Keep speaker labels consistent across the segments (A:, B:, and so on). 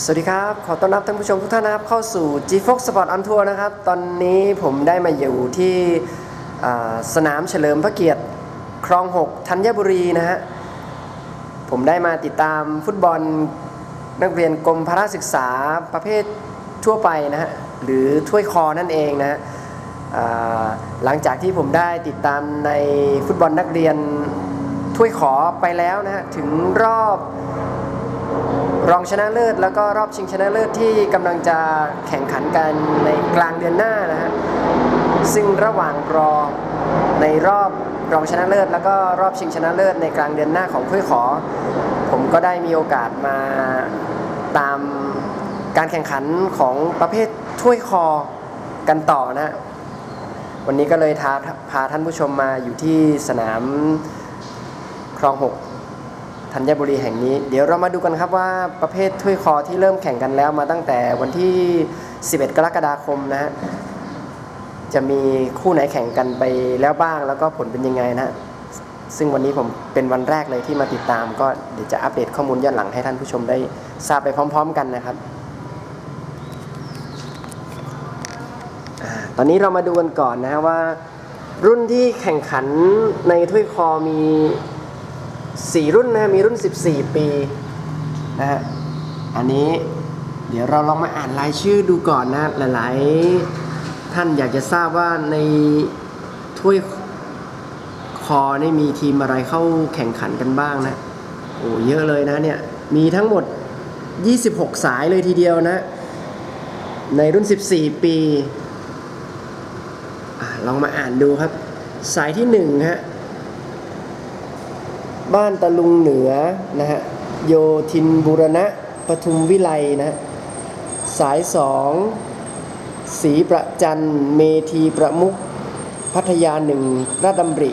A: สวัสดีครับ ขอต้อนรับท่านผู้ชมทุกท่านนะครับ เข้าสู่ G Fox Sport on Tour นะครับ ตอนนี้ผมได้มาอยู่ที่สนามเฉลิมพระเกียรติคลอง 6 ธัญบุรีนะฮะ ผมได้มาติดตามฟุตบอลนักเรียนกรมพระศึกษาประเภททั่วไปนะฮะ หรือถ้วยคอนั่นเองนะฮะหลังจากที่ผมได้ติดตามในฟุตบอลนักเรียนถ้วยขอไปแล้วนะฮะ ถึงรอบ รองชนะเลิศแล้วก็รอบชิงชนะเลิศที่กำลังจะแข่งขันกันในกลางเดือนหน้านะฮะซึ่งระหว่างรอในรอบรองชนะเลิศ แล้วก็รอบชิงชนะเลิศในกลางเดือนหน้าของถ้วยขอ ผมก็ได้มีโอกาสมาตามการแข่งขันของประเภทถ้วยคอกันต่อนะฮะวันนี้ก็เลยทาพาท่านผู้ชมมาอยู่ที่สนามคลองหก ธัญบุรีแห่งนี้ เดี๋ยวเรามาดูกันครับว่าประเภทถ้วยคอที่เริ่มแข่งกันแล้วมาตั้งแต่วันที่ 11 กรกฎาคมนะฮะจะมีคู่ไหนแข่งกันไปแล้วบ้างแล้วก็ผลเป็นยังไงนะฮะซึ่งวันนี้ผมเป็นวันแรกเลยที่มาติดตาม ก็เดี๋ยวจะอัปเดตข้อมูลย้อนหลังให้ท่านผู้ชมได้ทราบไปพร้อม ๆ กันนะครับตอนนี้เรามาดูกันก่อนนะฮะว่า รุ่นที่แข่งขันในถ้วยคอมี สี่รุ่นนะมีรุ่น 14 ปีนะฮะอันนี้เดี๋ยวเราลองมาอ่านรายชื่อดูก่อนนะหลายๆท่านอยากจะทราบว่าในถ้วยคอนี่มีทีมอะไรเข้าแข่งขันกันบ้างนะโอ้เยอะเลยนะเนี่ยมีทั้งหมด 26 สายเลยทีเดียวนะ ในรุ่น 14 ปีอลองมาอ่านดูครับ สายที่1ฮะ บ้านตะลุงเหนือนะฮะโยธินบุรณะปทุมวิไลนะฮะสายสองศรีประจันเมธีประมุกพัทยาหนึ่งราชดำริ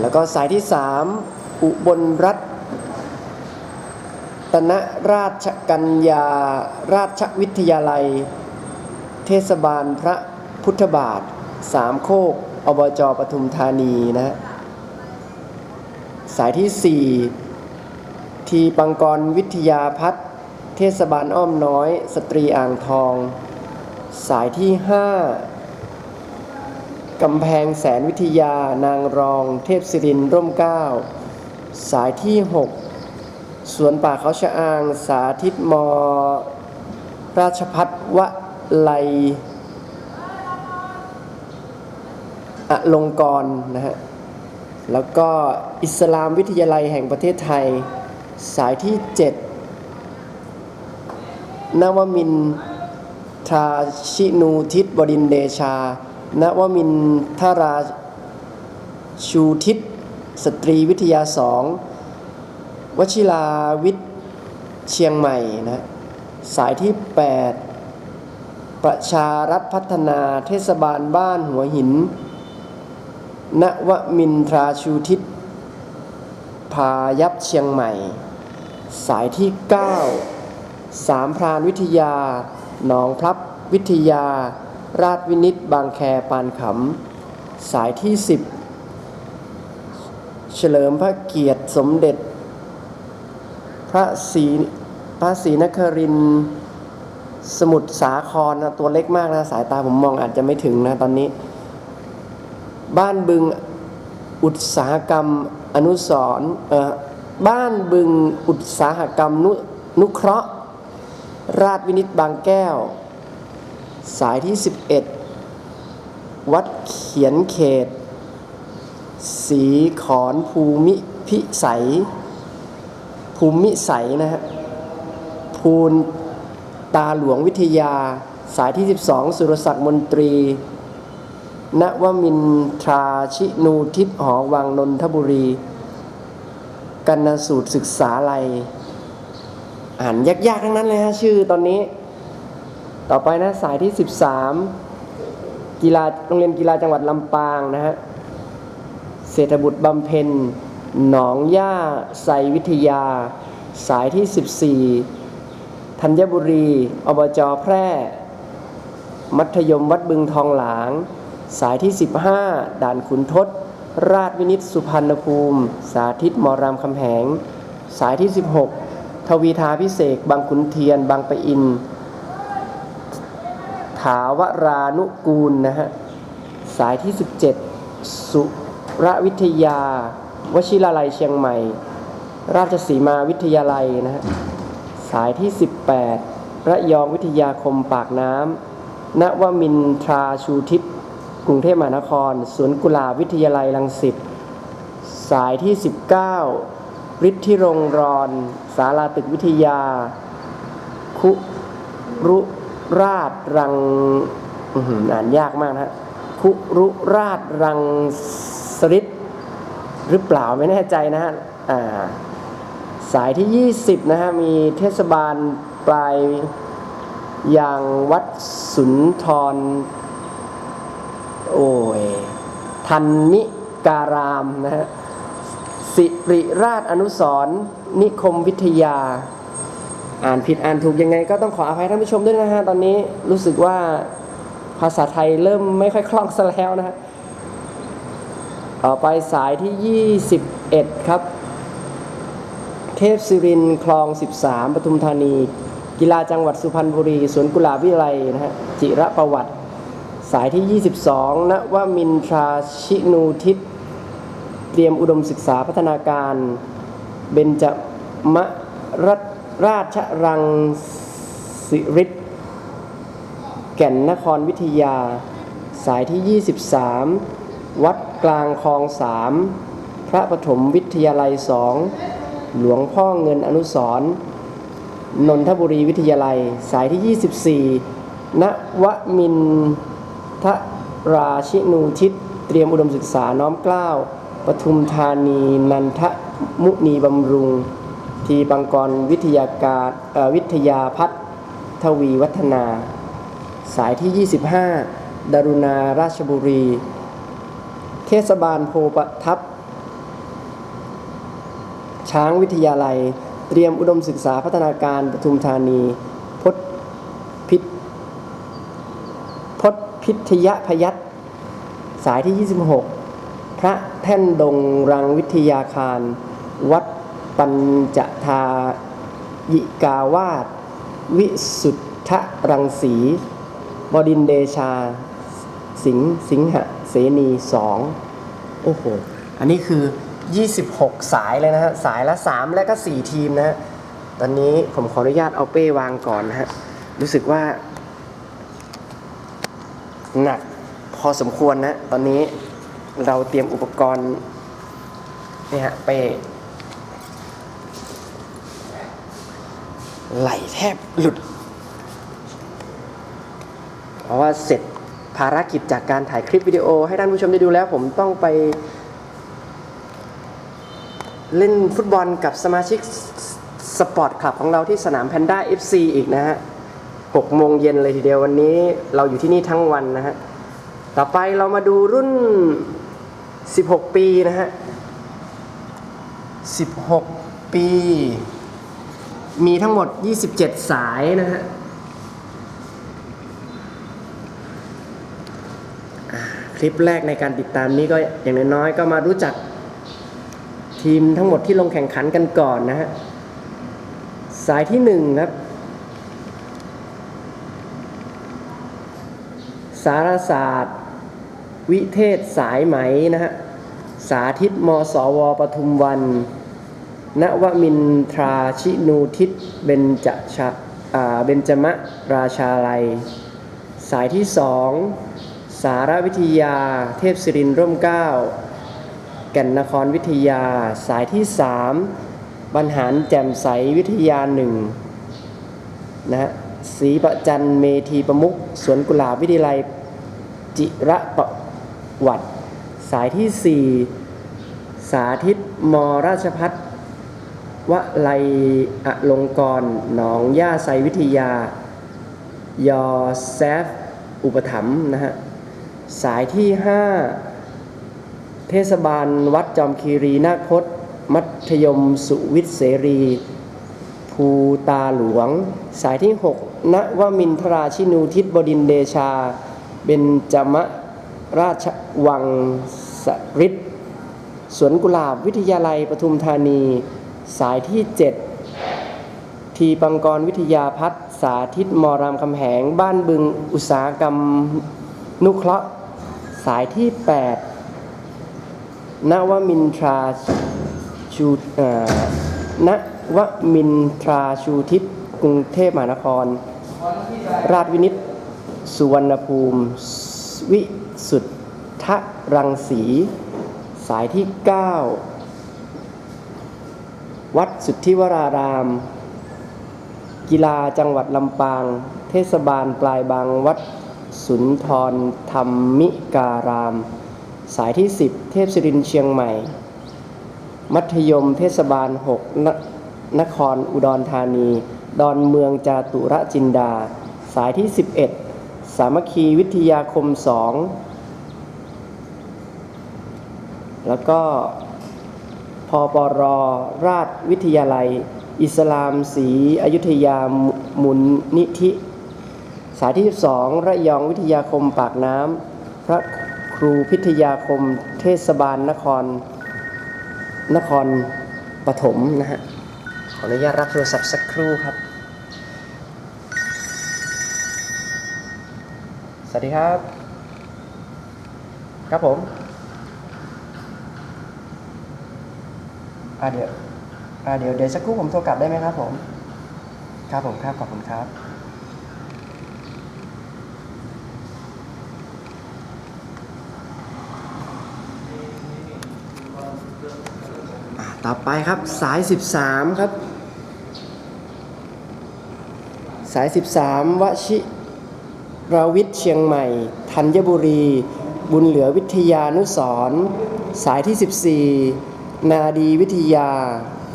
A: แล้วก็สายที่สามอุบลรัตตนราชกัญญาราชวิทยาลัย เทศบาลพระพุทธบาท สามโคกอบจปทุมธานีนะฮะ สายที่ 4 ทีปังกรวิทยาพัฒน์เทศบาลอ้อมน้อย สตรีอ่างทอง สายที่ 5 กำแพงแสนวิทยานางรอง เทพศิรินร่มเก้าสายที่ 6 สวนป่าเขาชะอาง สาธิตมราชพัฒวะไลอลงกรนะฮะ แล้วก็อิสลามวิทยาลัยแห่งประเทศไทย สายที่ 7 นวมินทราชินูทิศบดินเดชา นวมินทราชูทิศสตรีวิทยาสองวชิราวิทย์เชียงใหม่นะสายที่ 8 ประชารัฐพัฒนาเทศบาลบ้านหัวหิน ณวมินทราชูทิศพายัพเชียงใหม่ สายที่ 9 สามพรานวิทยา หนองพลับวิทยา ราชวินิตบางแคปานขำ สายที่ 10 เฉลิมพระเกียรติสมเด็จ พระศรีพระศรีนครินทร์สมุทรสาครนะตัวเล็กมากนะ สายตาผมมองอาจจะไม่ถึงนะตอนนี้ บ้านบึงอุตสาหกรรมอนุสรบ้านบึงอุตสาหกรรมนุนุเคราะห์ ราชวินิตบางแก้ว สายที่ 11 วัดเขียนเขต สีขอนภูมิพิสัย ภูมิใสนะฮะภูนตาหลวงวิทยา สายที่ 12 สุรศักดิ์มนตรี ณวมินทราชินูทิศหอวังนนทบุรี กันนสูตรศึกษาลัย อ่านยากๆทั้งนั้นเลยฮะชื่อตอนนี้ ต่อไปนะสายที่ 13 กีฬาโรงเรียนกีฬาจังหวัดลำปางนะฮะเศรษฐบุตรบำเพ็ญหนองย่าไซวิทยา สายที่ 14 ธัญบุรี อบจแพร่ มัธยมวัดบึงทองหลาง สายที่ 15 ด่านขุนทศ ราชวินิตสุพรรณภูมิ สาธิตมรามคำแหง สายที่ 16 ทวีทาพิเศษบางขุนเทียน บางปะอิน ถาวรานุกูลนะฮะ สายที่ 17 สุรวิทยา วชิราลัยเชียงใหม่ ราชสีมาวิทยาลัยนะฮะ สายที่ 18 ระยองวิทยาคมปากน้ำณวมินทราชูทิศ กรุงเทพมหานครสวนกุหลาบวิทยาลัยรังสิตสายที่ 19ฤทธิรงรอนสาราตึกวิทยา คุรุราชรังอ่านยากมากนะคุรุราชรังสริตหรือเปล่าไม่แน่ใจนะฮะสายที่ 20 นะฮะ มีเทศบาลปลายยางวัดสุนทร โอ้ยทันนิการามนะฮะสิริราชอนุสรนิคมวิทยา อ่านผิดอ่านถูกยังไง ก็ต้องขออภัยท่านผู้ชมด้วยนะฮะตอนนี้รู้สึกว่าภาษาไทยเริ่มไม่ค่อยคล่องซะแล้วนะฮะต่อไปสายที่ 21 ครับ เทพศิรินคลอง 13ปทุมธานี กีฬาจังหวัดสุพรรณบุรีสวนกุหลาบวิไลนะฮะจิระประวัติ สายที่ 22ณวมินทราชินูทิศ เตรียมอุดมศึกษาพัฒนาการ เบญจมรัตราชรังสิริแก่นนครวิทยา สายที่ 23 วัดกลางคลองสามพระปฐมวิทยาลัยสองหลวงพ่อเงินอนุสรณ์นนทบุรีวิทยาลัย สายที่ 24ณวมิน ทราชินูทิศเตรียมอุดมศึกษาน้อมเกล้าปทุมธานีนันทมุนีบำรุง ทีปังกรวิทยาการวิทยาพัฒทวีวัฒนา สายที่ 25 ดารุณาราชบุรี เทศบาลโพประทับ ช้างวิทยาลัย เตรียมอุดมศึกษาพัฒนาการปทุมธานี พดพิษ พิทยพยัตสายที่ 26 พระแท่นดงรังวิทยาคาร วัดปัญจทายิกาวาสวิสุทธรังสีบดินเดชา สิงห์สิงหเสนีสองโอ้โห อันนี้คือ 26 สายเลยนะฮะ สายละ 3 และก็ 4 ทีมนะฮะ ตอนนี้ผมขออนุญาตเอาเป้วางก่อนนะฮะ รู้สึกว่า หนักพอสมควรนะ ตอนนี้เราเตรียมอุปกรณ์นี่ฮะเป้ไหลแทบหลุด เพราะว่าเสร็จภารกิจจากการถ่ายคลิปวิดีโอ ให้ท่านผู้ชมได้ดูแล้ว ผมต้องไป เล่นฟุตบอลกับสมาชิกสปอร์ตคลับของเราที่สนามแพนด้า FC อีกนะฮะ 6โมงเย็นเลยทีเดียววันนี้เราอยู่ที่นี่ทั้งวันนะฮะ ต่อไปเรามาดูรุ่น 16 ปีนะฮะ 16 ปี มีทั้งหมด 27 สายนะฮะคลิปแรกในการติดตามนี้ก็อย่างน้อยๆก็มารู้จักทีมทั้งหมดที่ลงแข่งขันกันก่อนนะฮะ สายที่หนึ่งครับ สารศาสตร์ วิเทศสายไหมนะฮะสาธิตมสวปทุมวันณวมินทราชินูทิศเบญจชะอ่าเบญจมราชาลัย สายที่สองสารวิทยา เทพศิรินร่มเก้าแก่นนครวิทยา สายที่สามบรรหารแจ่มใสวิทยาหนึ่งนะฮะ ศรีประจันเมธีประมุขสวนกุหลาบวิทยาลัย จิระประวัติ สายที่สี่สาธิตมราชพัฒวไลอลงกรหนองย่าไซวิทยา ยอแซฟ อุปถัมภ์นะฮะ สายที่ 5 เทศบาลวัดจอมคีรีนาคพจน์ มัธยมสุวิทย์เสรี ภูตาหลวง สายที่6 ณวมินทราชินูทิศบดินเดชา เบญจมราชวังสริตสวนกุหลาบวิทยาลัยปทุมธานี สายที่ 7 ทีปังกรวิทยาพัฒนสาธิตมรามคำแหง บ้านบึงอุตสาหกรรมนุเคราะห์ สายที่ 8 นวมินทราชูนวมินทราชูทิศ กรุงเทพมหานคร ราชวินิต สุวรรณภูมิ วิสุทธรังสี สายที่ 9 วัดสุทธิวราราม กีฬาจังหวัดลำปาง เทศบาลปลายบางวัดสุนทรธรรมิการาม สายที่ 10 เทพศิรินเชียงใหม่ มัธยมเทศบาล 6นนครอุดรธานี ดอนเมืองจาตุรจินดา สายที่ 11 สามัคคีวิทยาคม 2 แล้วก็พปรราชวิทยาลัย อิสลามศรีอยุธยามุนนิธิ สายที่ 12 ระยองวิทยาคมปากน้ำพระครูพิทยาคมเทศบาลนคร นครปฐมนะฮะขออนุญาตรับโทรศัพท์สักครู่ครับ วัสดีครับ ครับผมอ่าเดี๋ยวอ่าเดี๋ยวเดี๋ยวสักครู่ผมโทรกลับได้ไหมครับผม ครับผมครับขอบคุณครับต่อไปครับสาย 13 ครับ สาย 13วชิ ราวิทย์เชียงใหม่ ธัญบุรี บุญเหลือวิทยานุสร์สายที่ 14 นาดีวิทยา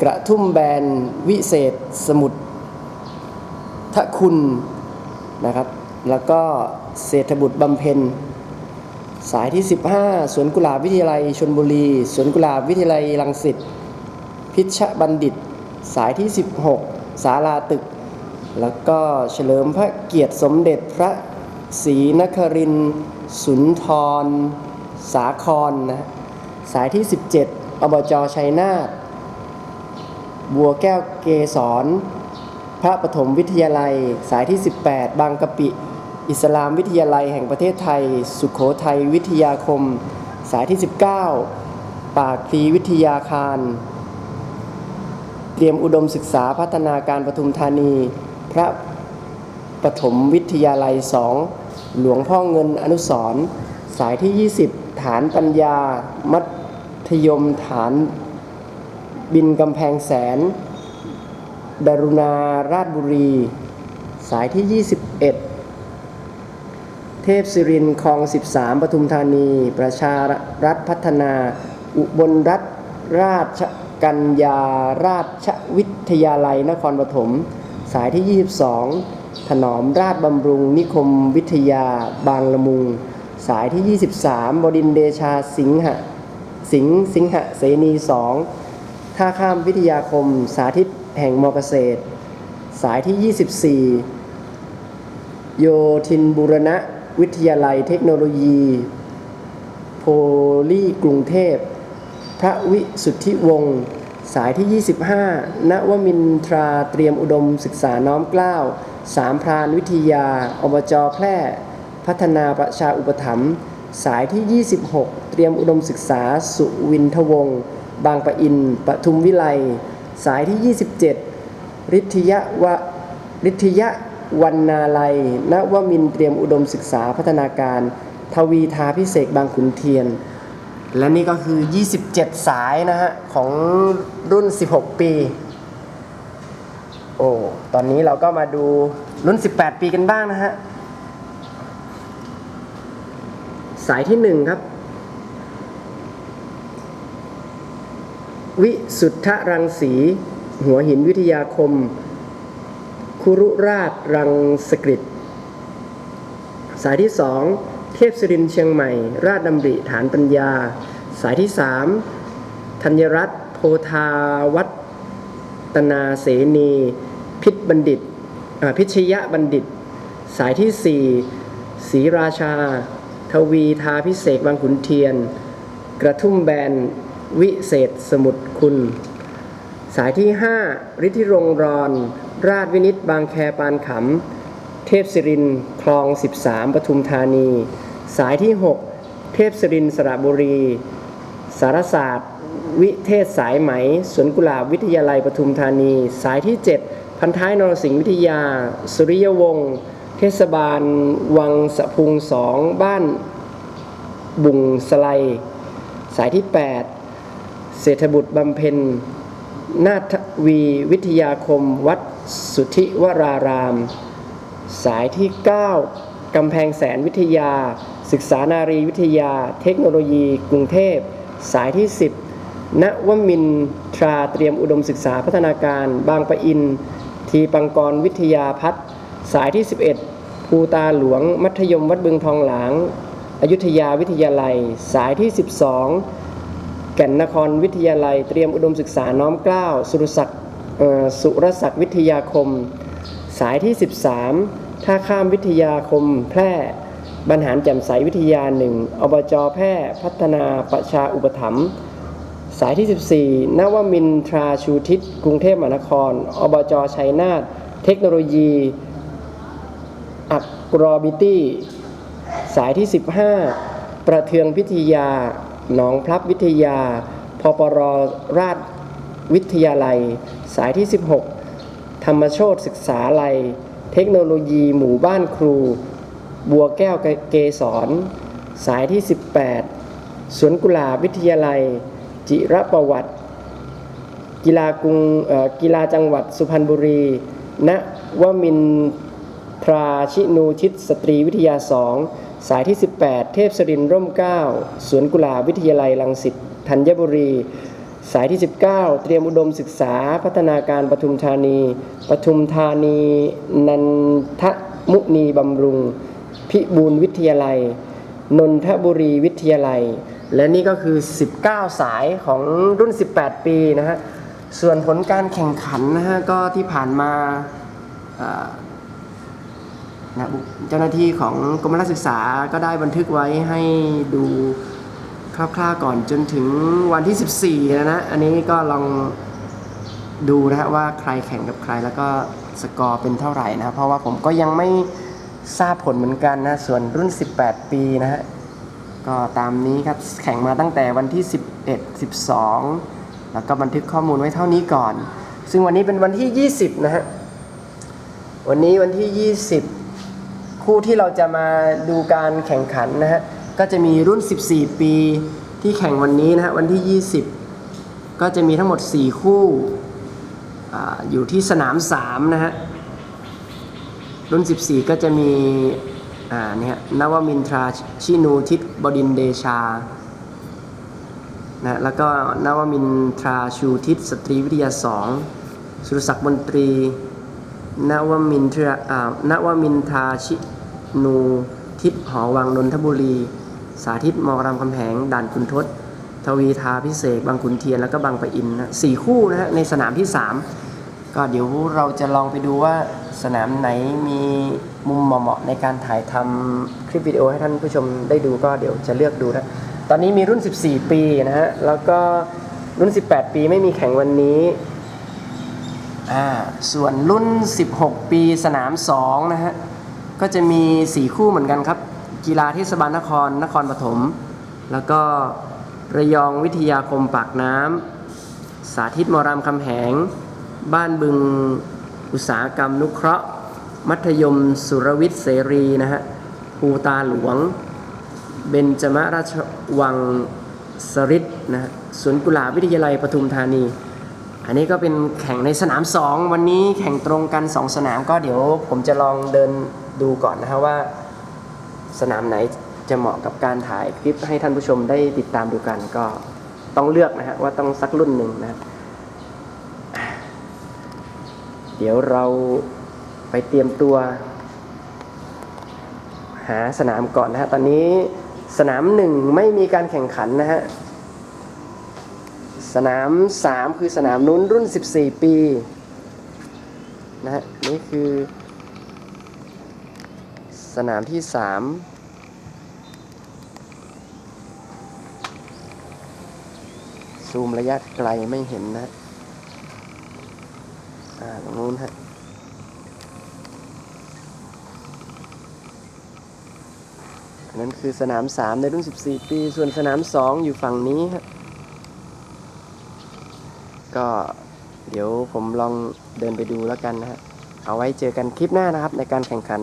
A: กระทุ่มแบน วิเศษ สมุทรทคุณนะครับ แล้วก็เศรษฐบุตรบำเพ็ญ สายที่ 15 สวนกุหลาบวิทยาลัยชนบุรี สวนกุหลาบวิทยาลัยรังสิต พิชบัณฑิต สายที่ 16 ศาลาตึก แล้วก็เฉลิมพระเกียรติสมเด็จพระ ศรีนครินสุนทร สาครนะฮะสายที่ 17 อบจชัยนาท บัวแก้วเกษร พระปฐมวิทยาลัย สายที่ 18 บางกะปิ อิสลามวิทยาลัยแห่งประเทศไทย สุขโขทัยวิทยาคม สายที่ 19 ปากพีวิทยาคาร เตรียมอุดมศึกษาพัฒนาการปทุมธานี พระปฐมวิทยาลัย 2 หลวงพ่อเงินอนุสรสายที่ 20 ฐานปัญญา มัธยมฐานบินกำแพงแสน ดารุณาราชบุรี สายที่ 21 เทพศิรินทร์คลอง 13 ปทุมธานี ประชารัฐพัฒนา อุบลรัฐราชกัญญาราชวิทยาลัยนครปฐม สายที่ 22 ถนอมราชบำรุง นิคมวิทยาบางละมุง สายที่ 23 บดินเดชาสิงหะสิงห์สิงหะเสนี 2 ท่าข้ามวิทยาคม สาธิตแห่งมอเกษตร สายที่ 24 โยธินบุรณะวิทยาลัยเทคโนโลยี โพลีกรุงเทพ พระวิสุทธิวงศ์สายที่ 25 ณวมินทราเตรียมอุดมศึกษาน้อมเกล้า สามพรานวิทยา อบจแพร่ พัฒนาประชาอุปถัมภ์สายที่ 26 เตรียมอุดมศึกษาสุวินทวงศ์บางปะอินปทุมวิไลสายที่ 27 ฤทธิยวะฤทธิยวันนาลัยณวมินเตรียมอุดมศึกษาพัฒนาการ ทวีทาพิเศษบางขุนเทียน และนี่ก็คือ 27 สายนะฮะ ของรุ่น 16 ปี อ้ตอนนี้เราก็มาดูรุ่น 18 ปีกันบ้างนะฮะ สายที่1ครับ วิสุทธรังสี หัวหินวิทยาคม คุรุราชรังสกฤต สายที่2เทพศรินเชียงใหม่ ราชดำริฐานปัญญา สายที่3ธัญรัตน์โพธาวัตนาเสนี พิษบัณฑิตพิชยะบัณฑิต สายที่4ศรีราชา ทวีทาพิเศษบางขุนเทียน กระทุ่มแบนวิเศษสมุทรคุณ สายที่5ฤทธิรงรอน ราชวินิตบางแคปานขำ เทพศิรินคลอง 13ปทุมธานี สายที่ 6 เทพศิรินสระบุรี สารศาสตร์ วิเทศสายไหม สวนกุหลาบวิทยาลัยปทุมธานี สายที่ 7 พันท้ายนรสิงห์วิทยา สุริยวงศ์เทศบาล วังสะพุงสองบ้านบุงสไล สายที่ 8 เศรษฐบุตรบำเพ็ญนาทวีวิทยาคมวัดสุทธิวราราม สายที่ 9 กำแพงแสนวิทยา ศึกษานารีวิทยา เทคโนโลยี กรุงเทพ สายที่ 10ณวมินทราเตรียมอุดมศึกษาพัฒนาการ บางปะอิน ทีปังกรวิทยาพัฒน์สายที่ 11 ภูตาหลวง มัธยมวัดบึงทองหลาง อยุธยาวิทยาลัย สายที่ 12 แก่นนครวิทยาลัย เตรียมอุดมศึกษาน้อมเกล้าสุรศักดิ์สุรศักดิ์วิทยาคม สายที่ 13 ท่าข้ามวิทยาคมแพร่บรรหารแจ่มใสวิทยาหนึ่งอบจแพร่พัฒนาประชาอุปถัมภ์ สายที่ 14 นวมินทราชูทิศ กรุงเทพมหานคร อบจชัยนาท เทคโนโลยี อักรอบิตี้ สายที่ 15 ประเทืองพิทยา หนองพลับวิทยา พปรราชวิทยาลัย สายที่ 16 ธรรมโชตศึกษาลัย เทคโนโลยีหมู่บ้านครู บัวแก้วเกษร สายที่ 18 สวนกุหลาบวิทยาลัย จิรประวัติ กีฬากรุงกีฬาจังหวัดสุพรรณบุรี ณวมินทราชินูชิตสตรีวิทยา2สายที่ 18 เทพสรินร่มเก้าสวนกุหลาบวิทยาลัยลังสิตธัญบุรี สายที่ 19 เตรียมอุดมศึกษาพัฒนาการปทุมธานี ปทุมธานี นันทมุนีบำรุง พิบูลวิทยาลัย นนทบุรีวิทยาลัย และนี่ก็คือ 19 สายของรุ่น 18 ปีนะฮะ ส่วนผลการแข่งขันนะฮะ ก็ที่ผ่านมานะเจ้าหน้าที่ของกรมราชศึกษาก็ได้บันทึกไว้ให้ดูคร่าวๆก่อนจนถึงวันที่ 14 นะนะ อันนี้ก็ลองดูนะฮะว่าใครแข่งกับใครแล้วก็สกอร์เป็นเท่าไหร่นะ เพราะว่าผมก็ยังไม่ทราบผลเหมือนกันนะ ส่วนรุ่น 18 ปีนะฮะ ก็ตามนี้ครับแข่งมาตั้งแต่วันที่ 11 12 แล้วก็บันทึกข้อมูลไว้เท่านี้ก่อน ซึ่งวันนี้เป็นวันที่ 20 นะฮะ วันนี้วันที่ 20 คู่ที่เราจะมาดูการแข่งขันนะฮะ ก็จะมีรุ่น 14 ปีที่แข่งวันนี้นะฮะ วันที่ 20 ก็จะมีทั้งหมด 4 คู่ออยู่ที่สนาม 3 นะฮะ รุ่น 14 ก็จะมี อ่าเนี่ยนวมินทราชินูทิศบดินเดชานะแล้วก็นวมินทราชูทิศสตรีวิทยา2สุรศักดิ์มนตรีนวมินทราอ่านวมินทราชินูทิศหอวังนนทบุรี สาธิตมรามคำแหงด่านคุณทศทวีทาพิเศษบางขุนเทียน แล้วก็บางปะอินนะสี่คู่นะฮะในสนามที่3 ก็เดี๋ยวเราจะลองไปดูว่าสนามไหนมีมุมเหมาะในการถ่ายทำคลิปวิดีโอให้ท่านผู้ชมได้ดูก็เดี๋ยวจะเลือกดูนะตอนนี้มีรุ่น 14 ปีนะฮะแล้วก็รุ่น 18 ปีไม่มีแข่งวันนี้อ่าส่วนรุ่น 16 ปีสนาม 2 นะฮะ ก็จะมี 4 คู่เหมือนกันครับ กีฬาเทศบาลนคร นครปฐม แล้วก็ระยองวิทยาคมปากน้ำ สาธิตมรามคำแหง บ้านบึงอุตสาหกรรมนุเคราะห์ มัธยมสุรวิทย์เสรีนะฮะภูตาหลวง เบญจมราชวังสริตนะฮะสวนกุหลาบวิทยาลัยปทุมธานี อันนี้ก็เป็นแข่งในสนาม 2 วันนี้แข่งตรงกัน 2 สนามก็เดี๋ยวผมจะลองเดินดูก่อนนะฮะว่า สนามไหนจะเหมาะกับการถ่ายคลิปให้ท่านผู้ชมได้ติดตามดูกันก็ต้องเลือกนะฮะว่าต้องสักรุ่นหนึ่งนะฮะ เดี๋ยวเราไปเตรียมตัว หาสนามก่อนนะฮะ ตอนนี้สนามหนึ่งไม่มีการแข่งขันนะฮะ สนามสามคือสนามนู้นรุ่น 14 ปีนะฮะ นี่คือ สนามที่สามซูมระยะไกลไม่เห็นนะ อ่าตรงนู้นฮะนั่นคือสนามสามในรุ่นสิบสี่ปี ส่วนสนาม 2 อยู่ฝั่งนี้ฮะก็เดี๋ยวผมลองเดินไปดูแล้วกันนะฮะ เอาไว้เจอกันคลิปหน้านะครับในการแข่งขัน